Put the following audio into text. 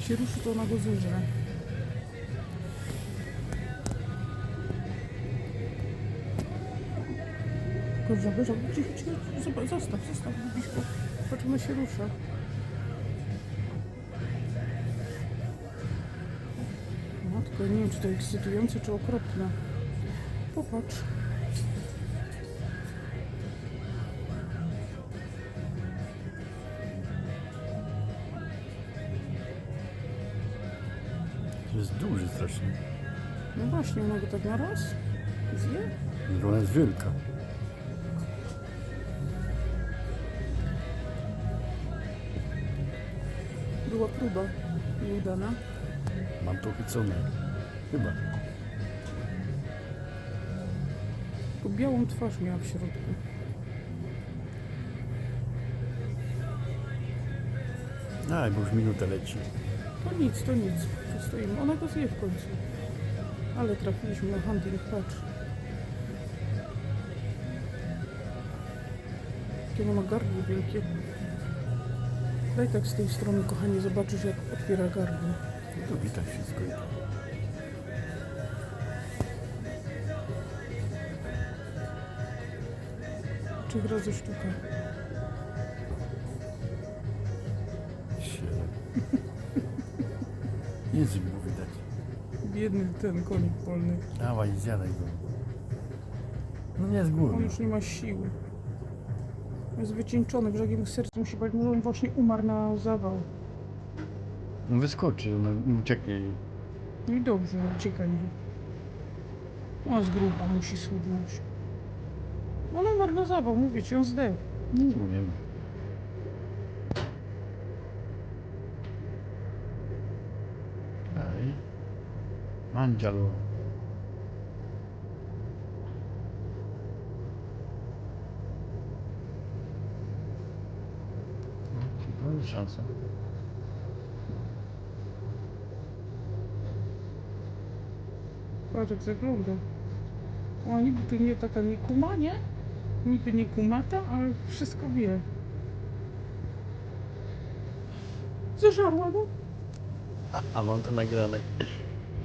Się ruszy, to ona go zeżre. Kurwa, zobacz, zostaw, zostaw, Biśku. Patrz, ona się rusza. Matko, nie wiem, czy to ekscytujące, czy okropne. Popatrz. Jest duży strasznie. No właśnie, go tak na raz zje? Tylko Ona jest wielka. Była próba nieudana. Mam to chycone. Chyba. Tylko białą twarz miała w środku. A, bo już minuta leci. To nic, to nic. To stoimy. Ona go zje w końcu. Ale trafiliśmy na hunting, patrz. Jakie ona ma gardło wielkie. Daj tak z tej strony, kochanie, zobaczysz jak otwiera gardło. To widać wszystko. Trzech razy sztuka. Język mu widać. Biedny ten konik polny. Dawaj, zjadaj go. No nie z On już nie ma siły. Jest wycieńczony, w mu serce musi bać, może on właśnie umarł na zawał. No wyskoczy, no ucieknie. No i dobrze, uciekaj. On z grupa musi schudnąć. On umarł na zawał, mówię ci, on zdechł. Nie wiem. No, jest szansa. Patrz jak zagląda. Ona niby tu nie taka nie kuma, nie? Niby nie kumata, ale wszystko wie. Zażarła go? A, a mam to nagrane.